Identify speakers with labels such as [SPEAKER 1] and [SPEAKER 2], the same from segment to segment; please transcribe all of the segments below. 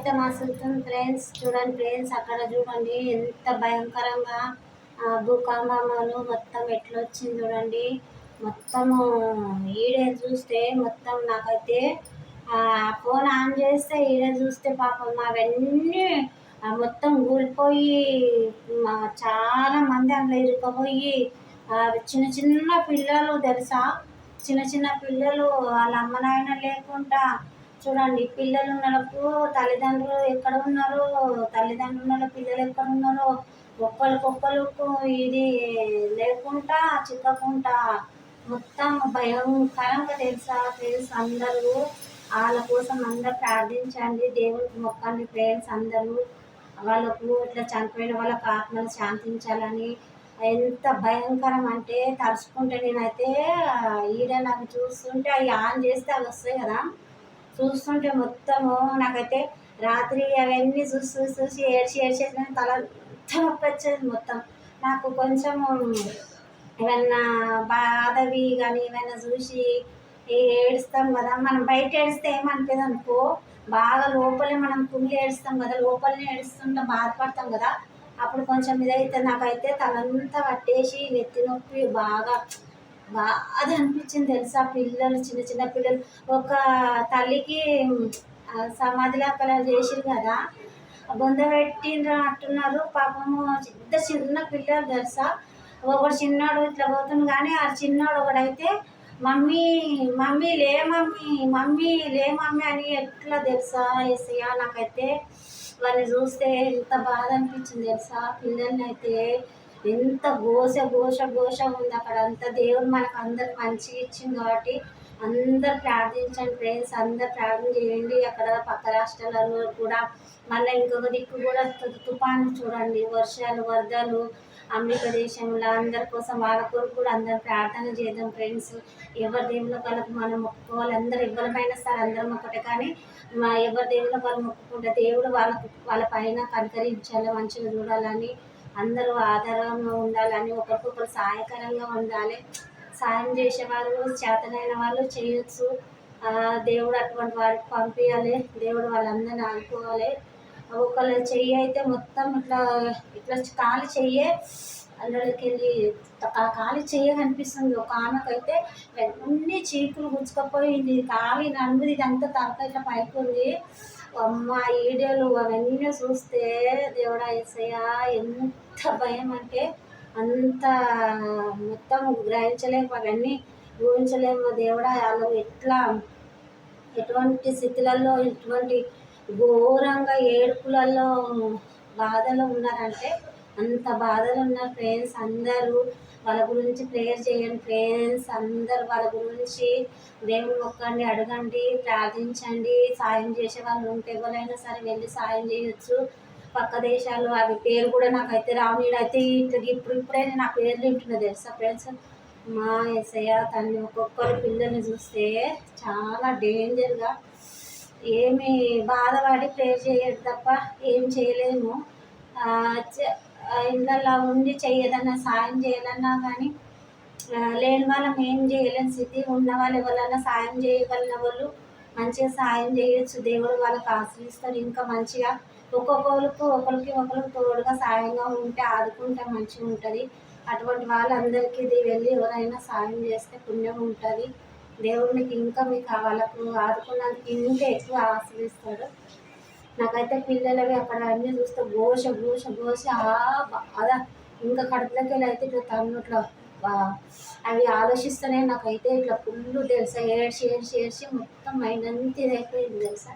[SPEAKER 1] అయితే మసులుతుంది ఫ్రెండ్స్ చూడండి ఫ్రెండ్స్ అక్కడ చూడండి ఎంత భయంకరంగా ఆ, భూకంపాలు మొత్తం ఎట్లా వచ్చింది చూడండి. మొత్తము ఈడే చూస్తే మొత్తం నాకైతే ఆ ఫోన్ ఆన్ చేస్తే ఈడే చూస్తే పాపం అవన్నీ మొత్తం కూలిపోయి చాలా మంది అందులో ఇరుకపోయి చిన్న చిన్న పిల్లలు తెలుసా? చిన్న చిన్న పిల్లలు వాళ్ళ అమ్మ నాయన లేకుండా చూడండి పిల్లలు ఉన్నప్పుడు తల్లిదండ్రులు ఎక్కడ ఉన్నారో తల్లిదండ్రుల ఉన్న పిల్లలు ఎక్కడ ఉన్నారో ఒక్కరికొక్కరికి ఇది లేకుండా చిక్కకుండా మొత్తం భయంకరంగా తెలుసా ఫ్రెండ్స్ అందరూ. వాళ్ళ కోసం అందరు ప్రార్థించండి. దేవుడికి మొక్కండి ఫ్రెండ్స్ అందరూ. వాళ్ళకు ఇట్లా చనిపోయిన వాళ్ళకు ఆత్మలు శాంతించాలని. ఎంత భయంకరం అంటే తలుచుకుంటే నేనైతే ఈడ నాకు చూస్తుంటే అవి ఆన్ చేస్తే అవి వస్తాయి కదా. చూస్తుంటే మొత్తము నాకైతే రాత్రి అవన్నీ చూసి చూసి చూసి ఏడ్చి ఏడ్చి తల అంతా నొప్పి వచ్చేది మొత్తం. నాకు కొంచెం ఏమన్నా బాధవి కానీ ఏమైనా చూసి ఏడుస్తాం కదా మనం బయట ఏడిస్తే ఏమనిపేది అనుకో బాగా లోపలే మనం కుమిలి ఏడుస్తాం కదా లోపలనే ఏడుస్తుంటే బాధపడతాం కదా. అప్పుడు కొంచెం ఇదైతే నాకైతే తలంతా పట్టేసి నెత్తి నొప్పి బాగా బాధ అనిపించింది తెలుసా? పిల్లలు చిన్న చిన్న పిల్లలు. ఒక తల్లికి ఆ, సమాధిలా కలర్ చేసిరు కదా? బొంద పెట్టిండ్రు అంటున్నారు. పాపము ఇద్దరు చిన్న పిల్లలు తెలుసా? ఒకడు చిన్నాడు ఇట్లా పోతుంది కానీ ఆ చిన్నాడు ఒకడైతే మమ్మీ మమ్మీ లే మమ్మీ మమ్మీ లే మమ్మీ అని ఎట్లా తెలుసా ఏసయ్య? నాకైతే వాళ్ళని చూస్తే ఎంత బాధ అనిపించింది తెలుసా? పిల్లల్ని అయితే ఎంత ఘోష ఘోష ఘోష ఉంది అక్కడ. అంతా దేవుడు మనకు అందరికి మంచి ఇచ్చింది కాబట్టి అందరు ప్రార్థించండి ఫ్రెండ్స్ అందరు ప్రార్థన చేయండి. అక్కడ పక్క రాష్ట్రాలలో కూడా మళ్ళీ ఇంకొక దిక్కు కూడా తుఫాను చూడండి. వర్షాలు వరదలు అమెరికా దేశంలో అందరి కోసం వాళ్ళ కొరకు కూడా అందరు ప్రార్థన చేద్దాం ఫ్రెండ్స్. ఎవరి దేవుళ్ళ వాళ్ళకు మనం మొక్కుకోవాలి? అందరు ఎవరిపైన సరే అందరం ఒకటే కానీ మా ఎవరి దేవుళ్ళ వాళ్ళు మొక్కుకుంటే దేవుడు వాళ్ళకు వాళ్ళ పైన కనికరించాలి మంచిగా చూడాలని అందరూ ఆధారంగా ఉండాలని ఒకరికొకరు సహాయకరంగా ఉండాలి. సాయం చేసేవారు చేతనైన వాళ్ళు చేయొచ్చు. దేవుడు అటువంటి వారికి పంపించాలి దేవుడు వాళ్ళందరిని ఆడుకోవాలి ఒకళ్ళ చెయ్యి అయితే మొత్తం ఇట్లా ఇట్లా కాలు చెయ్యే అందులోకి వెళ్ళి ఆ కాలి చెయ్య కనిపిస్తుంది. ఒక ఆమెకైతే అన్ని చీకులు గుచ్చుకపోయింది కాలి నడుముది ఇదంతా తనక ఇట్లా పైకి ఉంది. అమ్మ ఈడియోలు అవన్నీ చూస్తే దేవుడా ఏసయ్య ఎంత భయం అంటే అంత మొత్తం గ్రహించలేము అవన్నీ ఊహించలేము. దేవుడా వాళ్ళు ఎట్లా? ఎటువంటి స్థితులలో ఎటువంటి ఘోరంగా ఏడుపులలో బాధలో ఉన్నారంటే అంత బాధలు ఉన్నారు ఫ్రెండ్స్ అందరూ వాళ్ళ గురించి ప్రేయర్ చేయండి ఫ్రెండ్స్ అందరు వాళ్ళ గురించి దేవుని మొక్కండి అడగండి ప్రార్థించండి. సాయం చేసే వాళ్ళు ఉంటే ఎవరైనా సరే వెళ్ళి సాయం చేయొచ్చు. పక్క దేశాలు అవి పేరు కూడా నాకైతే రావు. నేనైతే ఇట్లా ఇప్పుడు ఇప్పుడైనా నా పేర్లు వింటున్నా తెలుసా ఫ్రెండ్స్ మా ఎస్ఐయ తన్ని ఒక్కొక్కరు పిల్లల్ని చూస్తే చాలా డేంజర్గా ఏమి బాధపడి ప్రేర్ చేయడు తప్ప ఏం చేయలేము. ఇళ్ళల్లో ఉండి చేయదన్నా సాయం చేయాలన్నా కానీ లేని వాళ్ళం ఏం చేయలేని స్థితి ఉన్న వాళ్ళు ఎవరైనా సాయం చేయగలిగిన వాళ్ళు మంచిగా సాయం చేయొచ్చు. దేవుడు వాళ్ళకి ఆశ్రయిస్తారు ఇంకా మంచిగా ఒక్కొక్కరికి ఒకరికి ఒకరికి తోడుగా సాయంగా ఉంటే ఆదుకుంటే మంచిగా ఉంటుంది. అటువంటి వాళ్ళందరికీ ఇది వెళ్ళి ఎవరైనా సాయం చేస్తే పుణ్యం ఉంటుంది. దేవుడు మీకు ఇంకా మీకు వాళ్ళకు ఆదుకున్నందుకు ఇంకా ఎక్కువ ఆశ్రయిస్తాడు నాకైతే పిల్లలవి అక్కడ అన్నీ చూస్తే ఘోష ఘోష ఘోష ఆ బాధ. ఇంకా కడుపులోకి వెళ్ళి అయితే ఇట్లా తన్నుట్లా అవి ఆలోచిస్తూనే నాకైతే ఇట్లా ఫుల్ తెలుసా. ఏడ్చి ఏడ్చి ఏడ్చి మొత్తం మైండ్ అంతా ఇదైపోయింది తెలుసా.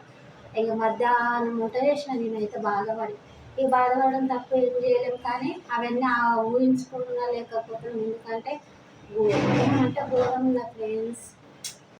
[SPEAKER 1] ఇక మధ్యాహ్నం ముట్ట చేసిన నేనైతే బాధపడి. ఈ బాధపడడం తప్ప ఏం చేయలేము కానీ అవన్నీ ఆ ఊహించుకుంటున్నా లేకపోతే ఎందుకంటే ఘోరం అంటే ఘోరం నా ఫ్రెండ్స్.